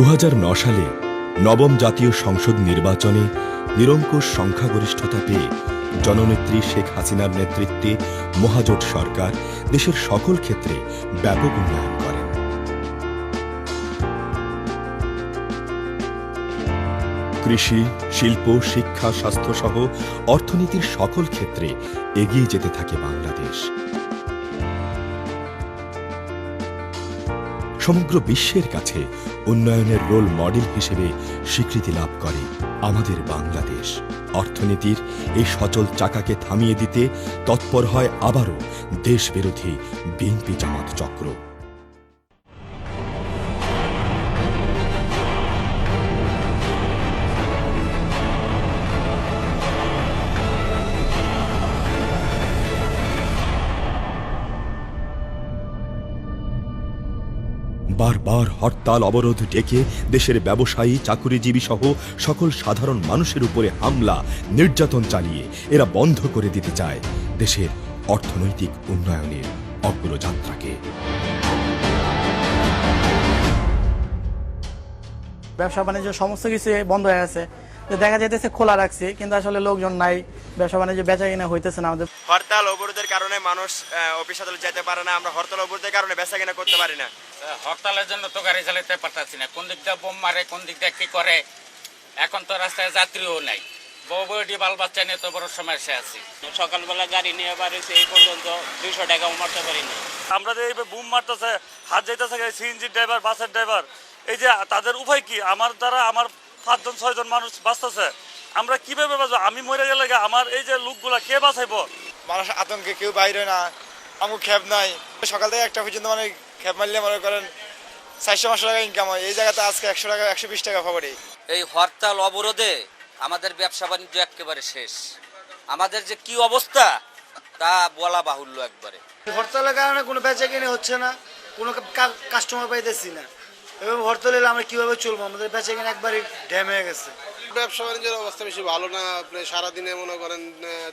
দু সালে নবম জাতীয় সংসদ নির্বাচনে নিরঙ্কুশ সংখ্যাগরিষ্ঠতা পেয়ে জননেত্রী শেখ হাসিনার নেতৃত্বে মহাজোট সরকার দেশের সকল ক্ষেত্রে ব্যাপক উন্নয়ন করেন কৃষি, শিল্প, শিক্ষা, স্বাস্থ্যসহ অর্থনীতির সকল ক্ষেত্রে এগিয়ে যেতে থাকে বাংলাদেশ। সমগ্র বিশ্বের কাছে উন্নয়নের রোল মডেল হিসেবে স্বীকৃতি লাভ করে আমাদের বাংলাদেশ। অর্থনীতির এই সচল চাকাকে থামিয়ে দিতে তৎপর হয় আবারও দেশবিরোধী বিএনপি জামাত চক্র। বারবার হরতাল, অবরোধ ডেকে দেশের ব্যবসায়ী, চাকুরিজীবী সহ সকল সাধারণ মানুষের উপরে হামলা, নির্যাতন চালিয়ে এরা বন্ধ করে দিতে চায় দেশের অর্থনৈতিক উন্নয়নের অগ্রযাত্রাকে। ব্যবসা বাণিজ্য সমস্ত কিছু বন্ধ হয়ে আছে। দেখা যাইতেছে খোলা রাখছি কিন্তু আসলে লোকজন নাই। ব্যবসা বাণিজ্য বেচা কিনা হইতেছে না আমাদের। হরতাল অবরোধের কারণে মানুষ অফিস আদালত যেতে পারে না। আমরা হরতাল অবরোধের কারণে বেচা কিনা করতে পারি না। হরতালের জন্য তো গাড়ি চালাতে পারতাছি না। কোন দিক দিয়ে বোম মারে কোন দিক দিয়ে কি করে এখন তো রাস্তায় যাত্রীও নাই। বউ বউটি বাল বাচ্চা নিয়ে তো বড় সমস্যা আছি। সকালবেলা গাড়ি নিয়ে বাড়িছে এই পর্যন্ত দুইশো টাকাও মারতে পারিনি। আমরা যে এই বুম মারতেছে হাত যাইতেছে সিএনজি ড্রাইভার বাসের ড্রাইভার এই যে তাদের উপায় কি? আমার দ্বারা আমার পাঁচজন ছয়জন মানুষ বাঁচতেছে। আমরা কীভাবে বাঁচবো? আমি মরে গেলে আমার এই যে লোকগুলা কে বাঁচাইবো? মানুষ আতঙ্কে কেউ বাইরে না আমু খ্যাপ নাই। সকাল থেকে একটা পর্যন্ত মানে খ্যাপ মারলে মনে করেন চারশো পাঁচশো টাকা ইনকাম হয়। এই জায়গাতে আজকে একশো টাকা একশো বিশ টাকা খবরই এই হরতাল অবরোধে আমাদের ব্যবসা বাণিজ্য একেবারে শেষ। আমাদের যে কি অবস্থা তা বলা বাহুল্য একবারে। হরতালের কারণে কোনো বেচা কিনে হচ্ছে না কোনো কাস্টমার পাইতেছি না। এবং হরতাল এলে আমরা কীভাবে চলবো? আমাদের বেচা কিনে একবারে ড্যাম হয়ে গেছে। ব্যবসা বাণিজ্যের অবস্থা বেশি ভালো না। আপনি সারাদিনে মনে করেন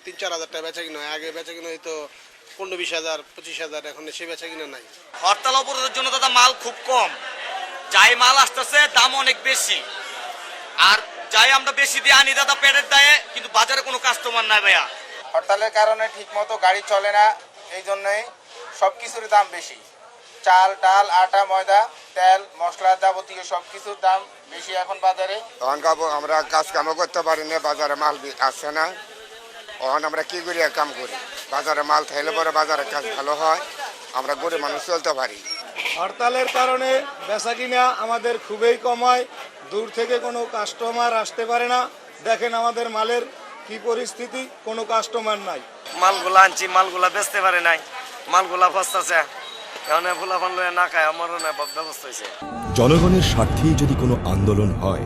তিন চার হাজার টাকা বেচা কিনা হয়। আগে বেচা কিনা হয়তো পনেরো বিশ হাজার পঁচিশ হাজার এখন সে বেচা কিনা নাই। হরতাল অবরোধের জন্য দাদা মাল খুব কম। যাই মাল আসতেছে দাম অনেক বেশি। আর যাই আমরা বেশি দিয়ে আনি দাদা পেটের দায়ে কিন্তু বাজারে কোনো কাস্টমার নাই ভাইয়া। হরতালের কারণে ঠিক মতো গাড়ি চলে না এই জন্যই সব কিছুর দাম বেশি। চাল ডাল আটা ময়দা তেল মশলা যাবতীয় সব কিছুর দাম বেশি এখন বাজারে। তখন কাবো আমরা কাজ কামও করতে পারি না বাজারে মাল আসছে না তখন আমরা কি করি কাম করি বাজারে মাল থাইলে পরে বাজারে কাজ ভালো হয় আমরা গরিব মানুষ চলতে পারি। হরতালের কারণে বেচা কিনা আমাদের খুবই কম হয় দূর থেকে কোনো কাস্টমার আসতে পারে না। দেখেন আমাদের মালের কি পরিস্থিতি কোনো কাস্টমার নাই। মালগুলা আনছি মালগুলা বেচতে পারে নাই মালগুলা ফসতেছে। জনগণের স্বার্থেই যদি কোনো আন্দোলন হয়,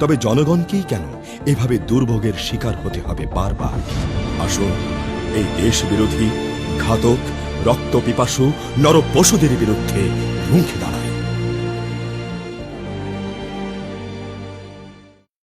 তবে জনগণকেই কেন এভাবে দুর্ভোগের শিকার হতে হবে বারবার? আসুন, এই দেশ বিরোধী ঘাতক রক্ত পিপাসু নর পশুদের বিরুদ্ধে রুখে দাঁড়ায়